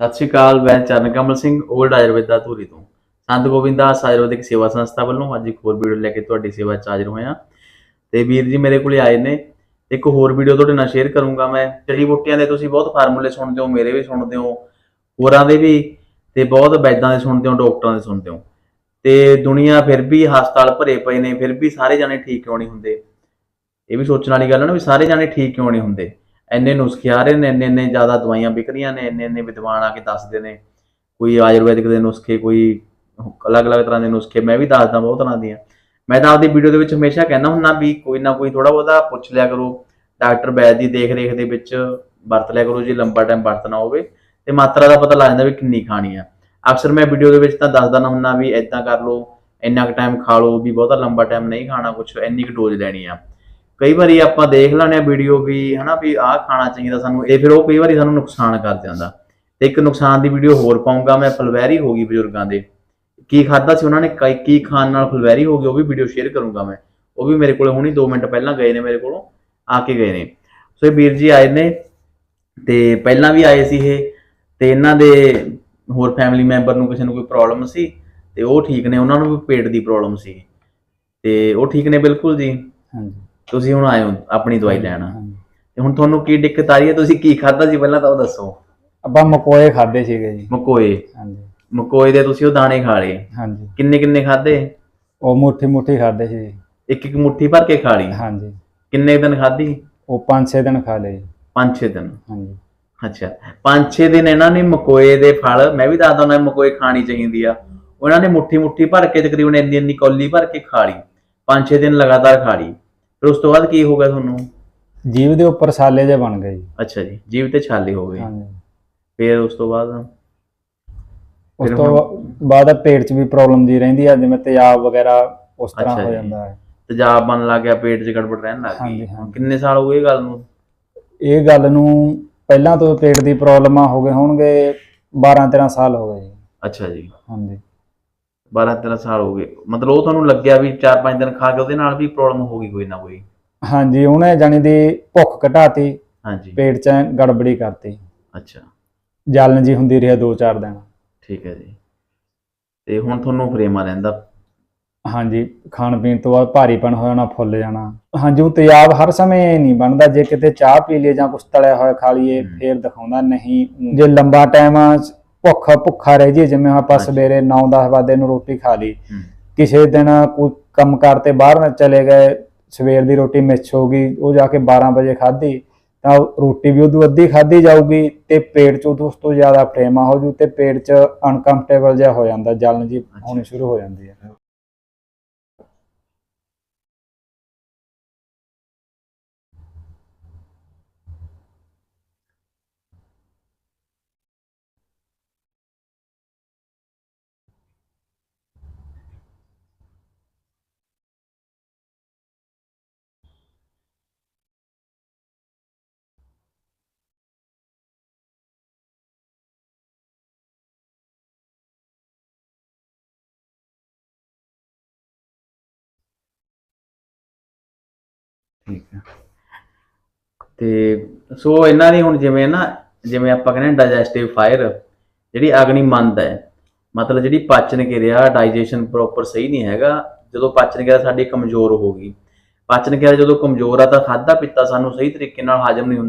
ਸਤਿ ਸ਼੍ਰੀ ਅਕਾਲ, ਮੈਂ ਚਰਨ ਕਮਲ ਸਿੰਘ 올ਡ ਆਯੁਰਵੇਦਾ ਧੂਰੀ ਤੋਂ। ਸੰਤ ਗੋਬਿੰਦਾਸ ਆਯੁਰਵੈਦਿਕ ਸੇਵਾ ਸੰਸਥਾ ਵੱਲੋਂ ਅੱਜ ਇੱਕ ਹੋਰ ਵੀਡੀਓ ਲੈ ਕੇ ਤੁਹਾਡੀ ਸੇਵਾ 'ਚ ਹਾਜ਼ਰ ਹੋਇਆ। ਤੇ ਵੀਰ ਜੀ ਮੇਰੇ ਕੋਲੇ ਆਏ ਨੇ। ਇੱਕ ਹੋਰ ਵੀਡੀਓ ਤੁਹਾਡੇ ਨਾਲ ਸ਼ੇਅਰ ਕਰੂੰਗਾ ਮੈਂ। ਜੜੀ ਬੂਟੀਆਂ ਦੇ ਤੁਸੀਂ ਬਹੁਤ ਫਾਰਮੂਲੇ ਸੁਣਦੇ ਹੋ, ਮੇਰੇ ਵੀ ਸੁਣਦੇ ਹੋ, ਹੋਰਾਂ ਦੇ ਵੀ, ਤੇ ਬਹੁਤ ਵੈਦਾਂ ਦੇ ਸੁਣਦੇ ਹੋ, ਡਾਕਟਰਾਂ ਦੇ ਸੁਣਦੇ ਹੋ। ਤੇ ਦੁਨੀਆ ਫਿਰ ਵੀ ਹਸਪਤਾਲ ਭਰੇ ਪਏ ਨੇ, ਫਿਰ ਵੀ ਸਾਰੇ ਜਾਣੇ ਠੀਕ ਕਿਉਂ ਨਹੀਂ ਹੁੰਦੇ? ਇਹ ਵੀ ਸੋਚਣ ਵਾਲੀ ਗੱਲ ਹੈ ਨਾ ਵੀ ਸਾਰੇ ਜਾਣੇ ਠੀਕ ਕਿਉਂ ਨਹੀਂ ਹੁੰਦੇ? ਇੰਨੇ ਨੁਸਖੇ ਆ ਰਹੇ ਨੇ, ਇੰਨੇ ਇੰਨੇ ਜ਼ਿਆਦਾ ਦਵਾਈਆਂ ਵਿਕ ਰਹੀਆਂ ਨੇ, ਇੰਨੇ ਇੰਨੇ ਵਿਦਵਾਨ ਆ ਕੇ ਦੱਸਦੇ ਨੇ। ਕੋਈ ਆਯੁਰਵੈਦਿਕ ਦੇ ਨੁਸਖੇ, ਕੋਈ ਅਲੱਗ-ਅਲੱਗ ਤਰ੍ਹਾਂ ਦੇ ਨੁਸਖੇ, ਮੈਂ ਵੀ ਦੱਸਦਾ ਬਹੁਤ ਤਰ੍ਹਾਂ ਦੀਆਂ। ਮੈਂ ਤਾਂ ਆਪਦੀ ਵੀਡੀਓ ਦੇ ਵਿੱਚ ਹਮੇਸ਼ਾ ਕਹਿੰਦਾ ਹੁੰਦਾ ਵੀ ਕੋਈ ਨਾ ਕੋਈ ਥੋੜਾ ਬਹੁਤਾ ਪੁੱਛ ਲਿਆ ਕਰੋ। ਡਾਕਟਰ ਵੈਦ ਦੀ ਦੇਖ ਰੇਖ ਦੇ ਵਿੱਚ ਵਰਤ ਲਿਆ ਕਰੋ, ਜੇ ਲੰਬਾ ਟਾਈਮ ਵਰਤਣਾ ਹੋਵੇ। ਤੇ ਮਾਤਰਾ ਦਾ ਪਤਾ ਲੱਗ ਜਾਂਦਾ ਵੀ ਕਿੰਨੀ ਖਾਣੀ ਆ। ਅਕਸਰ ਮੈਂ ਵੀਡੀਓ ਦੇ ਵਿੱਚ ਤਾਂ ਦੱਸਦਾ ਨਾ ਹੁੰਦਾ ਵੀ ਇਦਾਂ ਕਰ ਲਓ, ਇੰਨਾ ਕੁ ਟਾਈਮ ਖਾ ਲਓ ਵੀ ਬਹੁਤਾ ਲੰਬਾ ਟਾਈਮ ਨਹੀਂ ਖਾਣਾ ਕੁਝ ਇੰਨੀ ਕੁ ਡੋਜ਼ ਲੈਣੀ ਆ। ਕਈ ਵਾਰੀ ਆਪਾਂ ਦੇਖ ਲੈਂਦੇ ਆ ਵੀਡੀਓ ਵੀ, ਹਨਾ ਵੀ ਆਹ ਖਾਣਾ ਚਾਹੀਦਾ ਸਾਨੂੰ, ਇਹ ਫਿਰ ਉਹ ਕਈ ਵਾਰੀ ਸਾਨੂੰ ਨੁਕਸਾਨ ਕਰ ਜਾਂਦਾ। ਤੇ ਇੱਕ ਨੁਕਸਾਨ ਦੀ ਵੀਡੀਓ ਹੋਰ ਪਾਉਂਗਾ ਮੈਂ, ਫਲਵੈਰੀ ਹੋ ਗਈ ਬਜ਼ੁਰਗਾਂ ਦੇ। ਕੀ ਖਾਦਾ ਸੀ ਉਹਨਾਂ ਨੇ, ਕਈ, ਕੀ ਖਾਣ ਨਾਲ ਫਲਵੈਰੀ ਹੋ ਗਈ, ਉਹ ਵੀ ਵੀਡੀਓ ਸ਼ੇਅਰ ਕਰੂੰਗਾ ਮੈਂ। ਉਹ ਵੀ ਮੇਰੇ ਕੋਲੇ ਹੁਣੀ 2 ਮਿੰਟ ਪਹਿਲਾਂ ਗਏ ਨੇ, ਮੇਰੇ ਕੋਲੋਂ ਆ ਕੇ ਗਏ ਨੇ। ਸੋ ਇਹ ਵੀਰ ਜੀ ਆਏ ਨੇ, ਤੇ ਪਹਿਲਾਂ ਵੀ ਆਏ ਸੀ ਇਹ, ਤੇ ਇਹਨਾਂ ਦੇ ਹੋਰ ਫੈਮਿਲੀ ਮੈਂਬਰ ਨੂੰ ਕਿਸੇ ਨੂੰ ਕੋਈ ਪ੍ਰੋਬਲਮ ਸੀ, ਤੇ ਉਹ ਠੀਕ ਨੇ, ਉਹਨਾਂ ਨੂੰ ਵੀ ਪੇਟ ਦੀ ਪ੍ਰੋਬਲਮ ਸੀ। ਤੇ ਉਹ ਠੀਕ ਨੇ ਬਿਲਕੁਲ ਜੀ? ਹਾਂਜੀ। ਤੁਸੀਂ ਹੁਣ ਆਏ ਹੋ ਆਪਣੀ ਦਵਾਈ ਲੈਣ। ਤੇ ਹੁਣ ਤੁਹਾਨੂੰ ਕੀ ਦਿੱਕਤ ਆ ਰਹੀ ਹੈ? ਤੁਸੀਂ ਕੀ ਖਾਦਾ ਸੀ ਪਹਿਲਾਂ ਤਾਂ ਉਹ ਦੱਸੋ। ਆਪਾਂ ਮਕੋਏ ਖਾਦੇ ਸੀਗੇ ਜੀ। ਮਕੋਏ? ਹਾਂਜੀ। ਮਕੋਏ ਦੇ ਤੁਸੀਂ ਉਹ ਦਾਣੇ ਖਾ ਲਏ। ਹਾਂਜੀ। ਕਿੰਨੇ ਕਿੰਨੇ ਖਾਦੇ ਉਹ ਮੁੱਠੀ ਮੁੱਠੀ ਖਾਦੇ ਸੀ। ਇੱਕ ਇੱਕ ਮੁੱਠੀ ਭਰ ਕੇ ਖਾ ਲਈ? ਹਾਂਜੀ। ਕਿੰਨੇ ਦਿਨ ਖਾਧੀ? ਉਹ 5-6 ਦਿਨ ਖਾ ਲਏ ਜੀ। 5-6 ਦਿਨ। ਹਾਂਜੀ। ਅੱਛਾ। 5-6 ਦਿਨ ਇਹਨਾਂ ਨੇ ਮਕੋਏ ਦੇ ਫਲ ਮੈਂ ਵੀ ਦੱਸਦਾ ਹੁੰਦਾ ਮਕੋਏ ਖਾਣੀ ਚਾਹੀਦੀ ਆ। ਉਹਨਾਂ ਨੇ ਮੁੱਠੀ ਮੁੱਠੀ ਭਰ ਕੇ ਤਕਰੀਬਨ ਇੰਨੀ ਇੰਨੀ ਕੌਲੀ ਭਰ ਕੇ ਖਾ ਲਈ। 5-6 ਦਿਨ ਲਗਾਤਾਰ ਖਾ ਲਈ। ਫਿਰ ਉਸ ਤੋਂ ਬਾਅਦ ਕੀ ਹੋ ਗਿਆ ਤੁਹਾਨੂੰ? ਜੀਵ ਦੇ ਉੱਪਰ ਸਾਲੇ ਜੇ ਬਣ ਗਏ ਜੀ। ਅੱਛਾ ਜੀ ਜੀਵ ਤੇ ਛਾਲੇ ਹੋ ਗਏ। ਹਾਂਜੀ। ਫਿਰ ਉਸ ਤੋਂ ਬਾਅਦ? ਉਸ ਫਿਰ ਤੋਂ ਬਾਅਦ ਪੇਟ 'ਚ ਵੀ ਪ੍ਰੋਬਲਮ ਦੀ ਰਹਿੰਦੀ ਆ ਜਿਵੇਂ ਤੇਜ਼ਾਬ ਵਗੈਰਾ ਉਸ ਤਰ੍ਹਾਂ ਅੱਛਾ ਹੋ ਜੀ। ਜਾਂਦਾ ਹੈ। ਤੇਜ਼ਾਬ ਬਣ ਲੱਗ ਗਿਆ ਪੇਟ 'ਚ ਗੜਬੜ ਰਹਿਣ ਲੱਗ ਗਈ। ਹਾਂਜੀ, ਹੁਣ ਹਾਂਜੀ। ਕਿੰਨੇ ਸਾਲ ਹੋ ਗਏ ਇਹ ਗੱਲ ਨੂੰ? ਇਹ ਗੱਲ ਨੂੰ ਪਹਿਲਾਂ ਤੋਂ ਪੇਟ ਦੀ ਪ੍ਰੋਬਲਮਾਂ ਹੋ ਗਏ ਹੋਣਗੇ 12-13 ਸਾਲ ਹੋ ਗਏ ਜੀ। ਅੱਛਾ ਜੀ। ਹਾਂਜੀ। 12 13 ਸਾਲ ਹੋ ਗਏ। ਮਤਲਬ ਉਹ ਤੁਹਾਨੂੰ ਲੱਗਿਆ ਵੀ 4-5 ਦਿਨ ਖਾ ਕੇ ਉਹਦੇ ਨਾਲ ਵੀ ਪ੍ਰੋਬਲਮ ਹੋ ਗਈ ਕੋਈ ਨਾ ਕੋਈ। ਹਾਂਜੀ ਉਹਨੇ ਜਾਣੀ ਦੀ ਭੁੱਖ ਘਟਾਤੀ ਹਾਂਜੀ। ਪੇਟ 'ਚ ਗੜਬੜੀ ਕਰਤੀ। ਅੱਛਾ। ਜਲਨ ਜੀ ਹੁੰਦੀ ਰਹੀ ਦੋ ਚਾਰ ਦਿਨ। ਠੀਕ ਹੈ ਜੀ। ਤੇ ਹੁਣ ਤੁਹਾਨੂੰ ਫਰੇਮਾ ਰਹਿੰਦਾ। ਹਾਂਜੀ ਖਾਣ ਪੀਣ ਤੋਂ ਬਾਅਦ ਭਾਰੀਪਨ ਹੋ ਜਾਣਾ ਫੁੱਲ ਜਾਣਾ। ਹਾਂਜੀ ਉਹ ਤੇਜ਼ਾਬ ਹਰ ਸਮੇਂ ਨਹੀਂ ਬਣਦਾ ਜੇ ਕਿਤੇ ਚਾਹ ਪੀ ਲਈਏ ਜਾਂ ਕੁਛ ਤਲਿਆ ਹੋਇਆ ਖਾ ਲਈਏ। ਫੇਰ ਦਿਖਾਉਂਦਾ ਨਹੀਂ। ਜੇ ਲੰਬਾ ਟਾਈਮ ਭੁੱਖ ਭੁੱਖਾ ਰਹਿ ਜੀ ਜਿਵੇਂ ਆਪਾਂ। ਸਵੇਰੇ 9-10 ਵਜੇ ਨੂੰ ਰੋਟੀ ਖਾ ਲਈ। ਕਿਸੇ ਦਿਨ ਕੋਈ ਕੰਮ ਕਰਤੇ ਬਾਹਰ ਨਾ ਚਲੇ ਗਏ ਸਵੇਰ ਦੀ ਰੋਟੀ ਮਿਸ ਹੋ ਗਈ ਉਹ ਜਾ ਕੇ 12 ਵਜੇ ਖਾਧੀ ਤਾਂ ਰੋਟੀ ਵੀ ਉਦੋਂ ਅੱਧੀ ਖਾਧੀ ਜਾਊਗੀ ਤੇ ਪੇਟ 'ਚ ਉਦੋਂ ਉਸ ਤੋਂ ਜ਼ਿਆਦਾ ਫਰੇਮਾ ਹੋ ਜੂ ਤੇ ਪੇਟ 'ਚ ਅਨਕੰਫਰਟੇਬਲ ਜਿਹਾ ਹੋ ਜਾਂਦਾ ਜਲਨ ਜੀ ਹੋਣੀ ਸ਼ੁਰੂ ਹੋ ਜਾਂਦੀ ਹੈ। ਠੀਕ ਹੈ ਤੇ ਸੋ ਇਹਨਾਂ ਦੀ ਹੁਣ ਜਿਵੇਂ ਨਾ, ਜਿਵੇਂ ਆਪਾਂ ਕਹਿੰਦੇ ਡਾਈਜੈਸਟਿਵ ਫਾਇਰ ਜਿਹੜੀ ਅਗਨੀ ਮੰਦ ਹੈ, ਮਤਲਬ ਜਿਹੜੀ ਪਾਚਨ ਕਿਰਿਆ ਡਾਈਜੈਸ਼ਨ ਪ੍ਰੋਪਰ ਸਹੀ ਨਹੀਂ ਹੈਗਾ, ਜਦੋਂ ਪਾਚਨ ਕਿਰਿਆ ਸਾਡੀ ਕਮਜ਼ੋਰ ਹੋ ਗਈ। ਪਾਚਨ ਕਿਰਿਆ ਜਦੋਂ ਕਮਜ਼ੋਰ ਆ ਤਾਂ ਖਾਦਾ ਪੀਤਾ ਸਾਨੂੰ ਸਹੀ ਤਰੀਕੇ ਨਾਲ ਹਾਜ਼ਮ ਨਹੀਂ ਹੁੰਦਾ